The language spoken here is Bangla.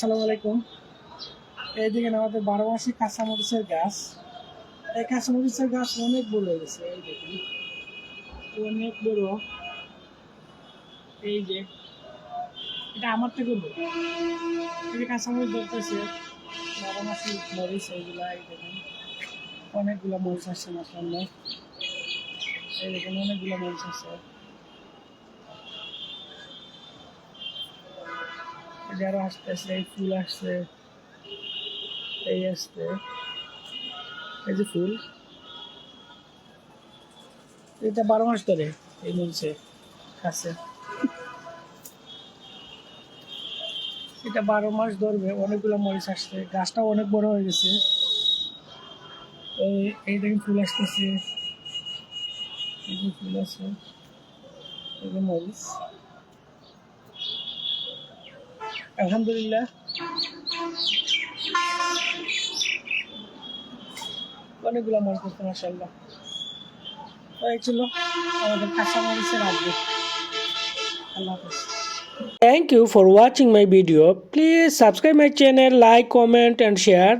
আসসালামু আলাইকুম। এইদিকে আমাদের বারো মাসি কাঁচামরিচের গাছ। এই কাঁচামরিচের গাছ অনেক বড় হয়ে গেছে, এই দেখুন। অনেক বড়। এই যে, এটা আমার থেকে বড়। এই যে কাঁচামরিচ ধরতেছে বারো মাসি মরিচ, এইগুলা, এই দেখুন। অনেকগুলো মরিচ আসছে আমার সামনে এই দেখুন, অনেকগুলো মরিচ আছে যারা আসতেছে, এই ফুল আসছে, এই আসছে। এই যে ফুল। এটা বারো মাস ধরে এই মরিচে খাচ্ছে এটা বারো মাস ধরবে, অনেকগুলো মরিচ আসছে, গাছটাও অনেক বড় হয়ে গেছে। এই এই ফুল আসতেছে। এই ফুল আছে, এই মরিচ। আলহামদুলিল্লাহ অনেকগুলো মন করতে মাসাল্লাহ এই ছিল আমাদের কাঁচা মরিচের update Allah Thank you for watching my video. Please subscribe my channel, like, comment and share.